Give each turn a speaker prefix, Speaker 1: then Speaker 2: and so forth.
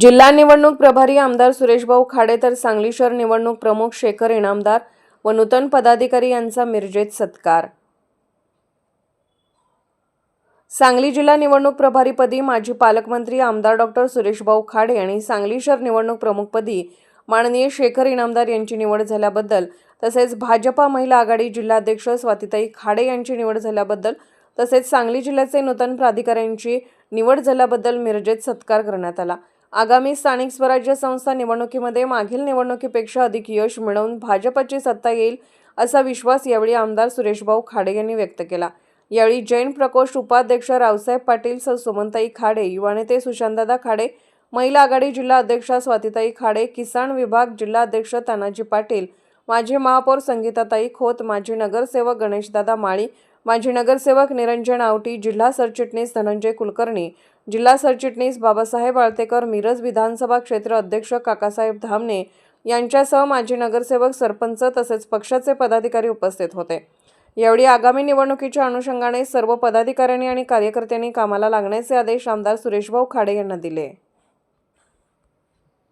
Speaker 1: जिल्हा निवडणूक प्रभारी आमदार सुरेशभाऊ खाडे तर सांगली शहर निवडणूक प्रमुख शेखर इनामदार व नूतन पदाधिकारी यांचा मिरजेत सत्कार. सांगली जिल्हा निवडणूक प्रभारीपदी माजी पालकमंत्री आमदार डॉक्टर सुरेशभाऊ खाडे आणि सांगली शहर निवडणूक प्रमुखपदी माननीय शेखर इनामदार यांची निवड झाल्याबद्दल तसेच भाजपा महिला आघाडी जिल्हाध्यक्ष स्वातिताई खाडे यांची निवड झाल्याबद्दल तसेच सांगली जिल्ह्याचे नूतन प्राधिकाऱ्यांची निवड झाल्याबद्दल मिरजेत सत्कार करण्यात आला. आगामी स्थानिक स्वराज्य संस्था निवडणुकीमध्ये मागील निवडणुकीपेक्षा अधिक यश मिळवून भाजपची सत्ता येईल असा विश्वास यावेळी आमदार सुरेशभाऊ खाडे यांनी व्यक्त केला. यावेळी जैन प्रकोष्ठ उपाध्यक्ष रावसाहेब पाटील सर सुमनताई खाडे युवा नेते सुशांतदादा खाडे महिला आघाडी जिल्हा अध्यक्षा स्वातिताई खाडे किसान विभाग जिल्हा अध्यक्ष तानाजी पाटील माजी महापौर संगीताताई खोत माजी नगरसेवक गणेशदादा माळी माजी नगरसेवक निरंजन आवटी जिल्हा सरचिटणीस धनंजय कुलकर्णी जिल्हा सरचिटणीस बाबासाहेब आळतेकर मिरज विधानसभा क्षेत्र अध्यक्ष काकासाहेब धामणे यांच्यासह माजी नगरसेवक सरपंच तसेच पक्षाचे पदाधिकारी उपस्थित होते. यावेळी आगामी निवडणुकीच्या अनुषंगाने सर्व पदाधिकाऱ्यांनी आणि कार्यकर्त्यांनी कामाला लागण्याचे आदेश आमदार सुरेशभाऊ खाडे यांना दिले.